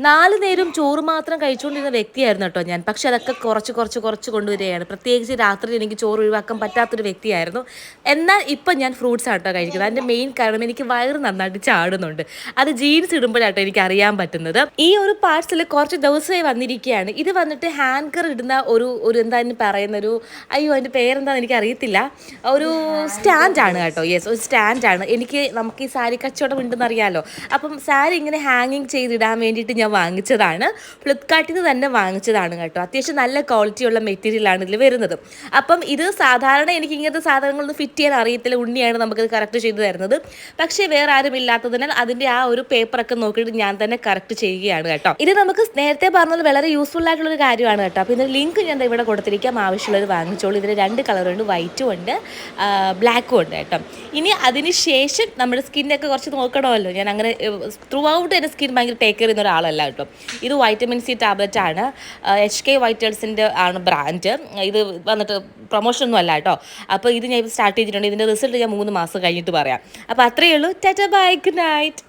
നാല് നേരം ചോറ് മാത്രം കഴിച്ചുകൊണ്ടിരുന്ന വ്യക്തിയായിരുന്നു കേട്ടോ ഞാൻ. പക്ഷെ അതൊക്കെ കുറച്ച് കുറച്ച് കുറച്ച് കൊണ്ടുവരികയാണ്. പ്രത്യേകിച്ച് രാത്രി എനിക്ക് ചോറ് ഒഴിവാക്കാൻ പറ്റാത്തൊരു വ്യക്തിയായിരുന്നു. എന്നാൽ ഇപ്പം ഞാൻ ഫ്രൂട്ട്സ് ആട്ടോ കഴിക്കുന്നത്. അതിന്റെ മെയിൻ കാരണം എനിക്ക് വയറ് നന്നായിട്ട് ചാടുന്നുണ്ട്. അത് ജീൻസ് ഇടുമ്പോഴാട്ടോ എനിക്ക് അറിയാൻ പറ്റുന്നത്. ഈ ഒരു പാർട്സിൽ കുറച്ച് ദിവസമായി വന്നിരിക്കുകയാണ്. ഇത് വന്നിട്ട് ഹാങ്കർ ഇടുന്ന ഒരു ഒരു എന്താ പറയുന്ന ഒരു അയ്യോ അതിന്റെ പേരെന്താണെന്ന് എനിക്ക് അറിയത്തില്ല. ഒരു സ്റ്റാൻഡാണ് കേട്ടോ. യെസ് ഒരു സ്റ്റാൻഡാണ് എനിക്ക് നമുക്ക് ഈ സാരി കച്ചവടം ഉണ്ടെന്ന് അറിയാമല്ലോ അപ്പം സാരി ഇങ്ങനെ ഹാങ്ങിങ് ചെയ്തിടാൻ വേണ്ടിയിട്ട് ഞാൻ വാങ്ങിച്ചതാണ്. ഫ്ലിപ്കാർട്ടിൽ നിന്ന് തന്നെ വാങ്ങിച്ചതാണ് കേട്ടോ. അത്യാവശ്യം നല്ല ക്വാളിറ്റിയുള്ള മെറ്റീരിയലാണ് ഇതിൽ വരുന്നത്. അപ്പം ഇത് സാധാരണ എനിക്ക് ഇങ്ങനത്തെ സാധനങ്ങളൊന്നും ഫിറ്റ് ചെയ്യാൻ അറിയത്തില്ല. ഉണ്ണിയാണ് നമുക്കത് കറക്റ്റ് ചെയ്തു തരുന്നത്. പക്ഷേ വേറെ ആരും ഇല്ലാത്തതിനാൽ അതിന്റെ ആ ഒരു പേപ്പറൊക്കെ നോക്കിയിട്ട് ഞാൻ തന്നെ കറക്റ്റ് ചെയ്യുകയാണ് കേട്ടോ. ഇത് നമുക്ക് നേരത്തെ പറഞ്ഞത് വളരെ യൂസ്ഫുൾ ആയിട്ടുള്ള ഒരു കാര്യമാണ് കേട്ടോ. അപ്പോൾ ഇതിന്റെ ലിങ്ക് ഞാൻ ഇവിടെ കൊടുത്തിരിക്കാം. ആവശ്യമുള്ളത് വാങ്ങിച്ചോളൂ. ഇതിന് രണ്ട് കളറുണ്ട് വൈറ്റും ഉണ്ട്. ബ്ലാക്കും ഉണ്ട് കേട്ടോ. ഇനി അതിന് ശേഷം നമ്മുടെ സ്കിന്നൊക്കെ കുറച്ച് നോക്കണമല്ലോ. ഞാൻ അങ്ങനെ ത്രൂ ഔട്ട് എന്റെ സ്കിൻ ഭയങ്കര ടേക്ക് ചെയ്യുന്ന ഒരാളല്ല. കേട്ടോ. ഇത് വൈറ്റമിൻ സി ടാബ്ലറ്റ് ആണ്. എച്ച് കെ വൈറ്റേഴ്സിന്റെ ആണ് ബ്രാൻഡ് ഇത് വന്നിട്ട് പ്രൊമോഷൻ ഒന്നും അല്ല കേട്ടോ. അപ്പോൾ ഇത് ഞാൻ ഇപ്പോൾ സ്റ്റാർട്ട് ചെയ്തിട്ടുണ്ട്. ഇതിന്റെ റിസൾട്ട് ഞാൻ മൂന്ന് മാസം കഴിഞ്ഞിട്ട് പറയാം. അപ്പോൾ അത്രയേ ഉള്ളൂ. Tata by night